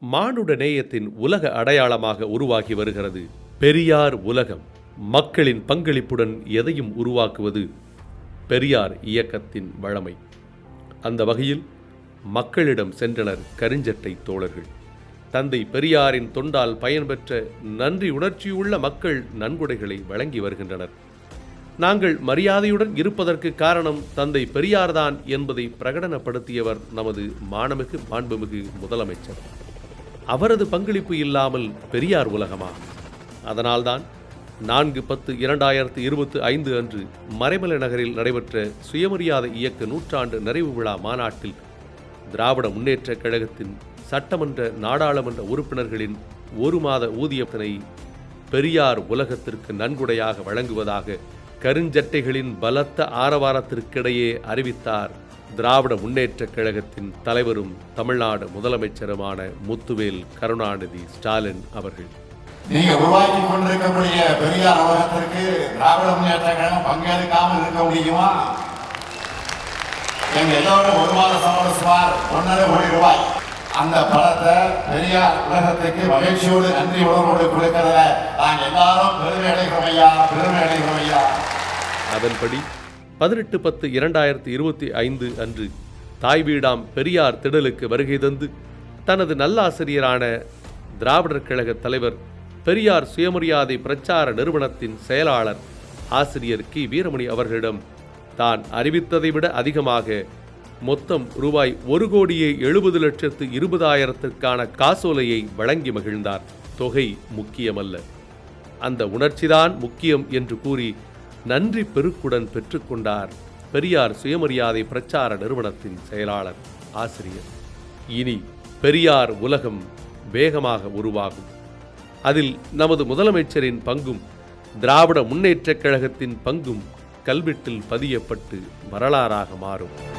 மானுட நேயத்தின் உலக அடையாளமாக உருவாகி வருகிறது. பெரியார் உலகம். மக்களின் பங்களிப்புடன் எதையும் உருவாக்குவது பெரியார் இயக்கத்தின் வழமை. அந்த வகையில் மக்களிடம் சென்றனர் கருஞ்சட்டை தோழர்கள். தந்தை பெரியாரின் தொண்டால் பயன்பெற்ற நன்றி உணர்ச்சியுள்ள மக்கள் நன்கொடைகளை வழங்கி வருகின்றனர். நாங்கள் மரியாதையுடன் இருப்பதற்கு காரணம் தந்தை பெரியார்தான் என்பதை பிரகடனப்படுத்தியவர் நமது மாணமிகு மாண்புமிகு முதலமைச்சர். அவரது பங்களிப்பு இல்லாமல் பெரியார் உலகமா? அதனால்தான் நான்கு பத்து இரண்டாயிரத்து இருபத்தி ஐந்து அன்று மறைமலை நகரில் நடைபெற்ற சுயமரியாதை இயக்க நூற்றாண்டு நிறைவு விழா மாநாட்டில் திராவிட முன்னேற்றக் கழகத்தின் சட்டமன்ற நாடாளுமன்ற உறுப்பினர்களின் ஒரு மாத ஊதியத்தினை பெரியார் உலகத்திற்கு நன்கொடையாக வழங்குவதாக கருஞ்சட்டைகளின் பலத்த ஆரவாரத்திற்கிடையே அறிவித்தார் திராவிட முன்னேற்றக் கழகத்தின் தலைவரும் தமிழ்நாடு முதலமைச்சருமான முத்துவேல் கருணாநிதி ஸ்டாலின் அவர்கள். நீங்க உருவாக்கி கொண்டிருக்கக்கூடிய பெரியார் உலகத்திற்கு திராவிட முன்னேற்ற கழகம் பங்கேற்காமல் இருக்க முடியுமா? எங்க எல்லோரும் ஒரு மாத சம்பளம் சுமார் ஒன்றரை கோடி ரூபாய். அந்த பணத்தை பெரியார் உலகத்துக்கு மகிழ்ச்சியோடு நன்றி உணர்வோடு கொடுக்கறத நாங்க எல்லாரும் பெருமை அடைகிறோம் ஐயா பெருமை அடைகிறோம் ஐயா. அதன்படி பதினெட்டு பத்து இரண்டாயிரத்தி இருபத்தி ஐந்து அன்று தாய் வீடாம் பெரியார் திடலுக்கு வருகை தந்து தனது நல்லாசிரியரான திராவிடர் கழக தலைவர் பெரியார் சுயமரியாதை பிரச்சார நிறுவனத்தின் செயலாளர் ஆசிரியர் கி. வீரமணி அவர்களிடம் தான் அறிவித்ததை விட அதிகமாக மொத்தம் ரூபாய் ஒரு கோடியே எழுபது லட்சத்து இருபதாயிரத்திற்கான காசோலையை வழங்கி மகிழ்ந்தார். தொகை முக்கியமல்ல. அந்த உணர்ச்சிதான் முக்கியம் என்று கூறி நன்றி பெருக்குடன் பெற்றுக்கொண்டார் பெரியார் சுயமரியாதை பிரச்சார நிறுவனத்தின் செயலாளர் ஆசிரியர். இனி பெரியார் உலகம் வேகமாக உருவாகும். அதில் நமது முதலமைச்சரின் பங்கும் திராவிட முன்னேற்றக் கழகத்தின் பங்கும் கல்வெட்டில் பதியப்பட்டு வரலாறாக மாறும்.